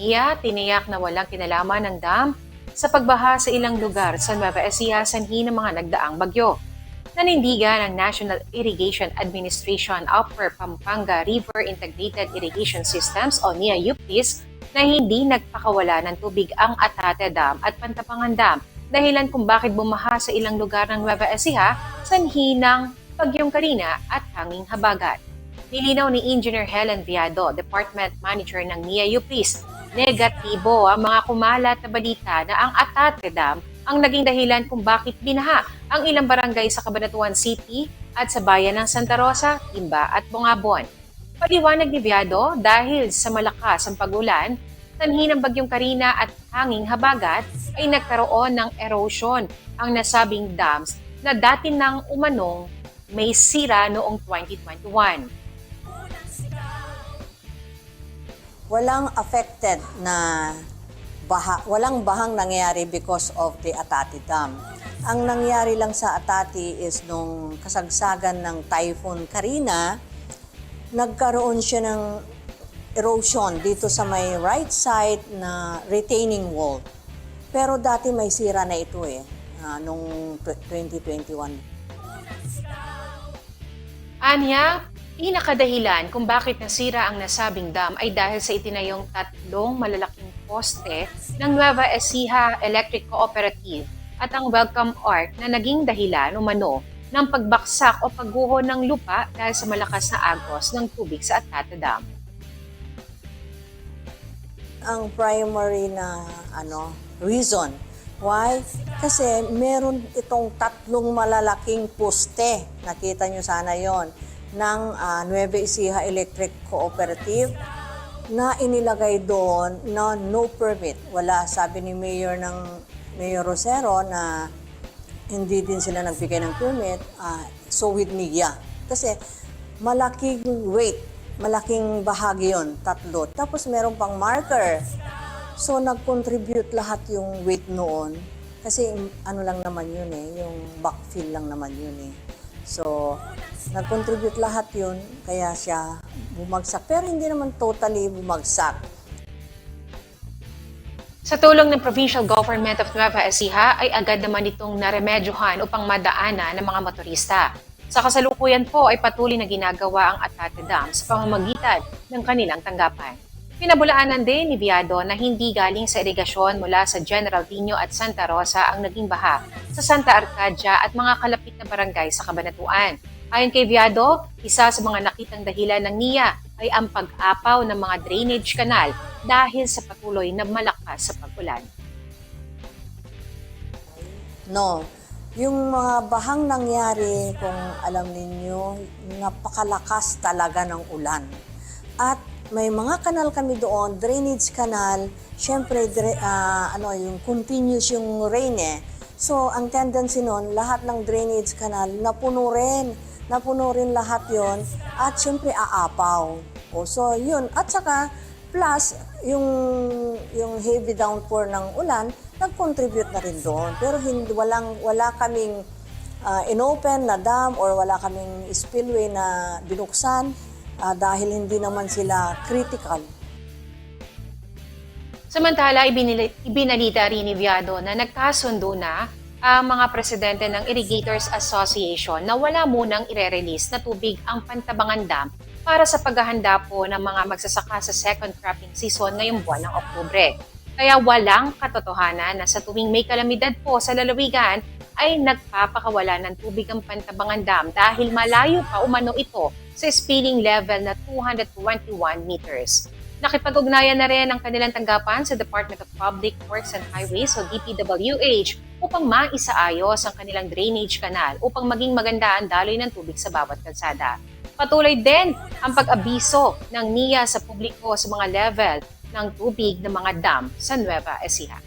NIA tiniyak na walang kinalaman ng dam sa pagbaha sa ilang lugar sa Nueva Ecija sanhi ng mga nagdaang bagyo. Nanindigan ng National Irrigation Administration Upper Pampanga River Integrated Irrigation Systems o NIA UPIS na hindi nagpakawala ng tubig ang Atate Dam at Pantapangan Dam dahilan kung bakit bumaha sa ilang lugar ng Nueva Ecija sanhi ng Bagyong Karina at Hanging Habagat. Nilinaw ni Engineer Helen Viado, Department Manager ng NIA UPIS, negatibo ang mga kumalat na balita na ang Atate Dam ang naging dahilan kung bakit binaha ang ilang barangay sa Cabanatuan City at sa bayan ng Santa Rosa, Timba at Bongabon. Paliwanag ni Viado dahil sa malakas ang pagulan, sanhi ng Bagyong Karina at Hanging Habagat ay nagkaroon ng erosion ang nasabing dams na dati nang umanong may sira noong 2021. Walang affected na baha, walang bahang nangyayari because of the Atati Dam. Ang nangyari lang sa Atati is nung kasagsagan ng Typhoon Karina, nagkaroon siya ng erosion dito sa may right side na retaining wall. Pero dati may sira na ito eh, ah, nung tw- 2021. Anya, pinakadahilan kung bakit nasira ang nasabing dam ay dahil sa itinayong tatlong malalaking poste ng Nueva Ecija Electric Cooperative at ang Welcome Arc na naging dahilan umano ng pagbaksak o pagguho ng lupa dahil sa malakas na agos ng tubig sa Atate Dam. ang primary na ano reason why? Kasi meron itong tatlong malalaking poste. Nakita nyo sana yon ng ah, Nueva Ecija Electric Cooperative na inilagay doon na no permit wala sabi ni mayor ng Mayor Rosero na hindi din sila nagbigay ng permit ah, so with NIA kasi malaking weight malaking bahagi yon tatlo. Tapos meron pang marker. So nag-contribute lahat yung weight noon. Kasi ano lang naman yun eh, yung backfill lang naman yun eh. So, nag-contribute lahat yun, kaya siya bumagsak. Pero hindi naman totally bumagsak. Sa tulong ng Provincial Government of Nueva Ecija ay agad naman itong naremedyohan upang madaanan ng mga motorista. Sa kasalukuyan po ay patuloy na ginagawa ang Atate Dam sa pamamagitan ng kanilang tanggapan. Pinabulaanan din ni Viado na hindi galing sa irigasyon mula sa General Tino at Santa Rosa ang naging baha sa Santa Arcadia at mga kalapit na barangay sa Cabanatuan. Ayon kay Viado, isa sa mga nakitang dahilan ng NIA ay ang pag-apaw ng mga drainage canal dahil sa patuloy na malakas sa pag-ulan. No. Yung mga bahang nangyari, kung alam ninyo, napakalakas talaga ng ulan. At may mga kanal kami doon, drainage canal, syempre ah, ano, yung continuous yung rain eh. So, ang tendency nun, lahat ng drainage canal, napuno rin. Napuno rin lahat yon At syempre, aapaw. O, so, yun. At saka, plus, yung, yung heavy downpour ng ulan, nag-contribute na rin doon. Pero hindi, walang, wala kaming ah, inopen na dam or wala kaming spillway na binuksan ah, dahil hindi naman sila critical. Samantala, ibinalita rin ni Viado na nagkasundo na ang mga presidente ng Irrigators Association na wala munang ire-release na tubig ang Pantabangan Dam para sa paghahanda po ng mga magsasaka sa second cropping season ngayong buwan ng Oktubre. Kaya walang katotohanan na sa tuwing may kalamidad po sa lalawigan ay nagpapakawala ng tubig ang Pantabangan Dam dahil malayo pa umano ito sa spilling level na 221 meters. Nakipag-ugnayan na rin ang kanilang tanggapan sa Department of Public Works and Highways o DPWH upang maisaayos ang kanilang drainage canal upang maging maganda ang daloy ng tubig sa bawat kalsada. Patuloy din ang pag-abiso ng NIA sa publiko sa mga level ng tubig ng mga dam sa Nueva Ecija.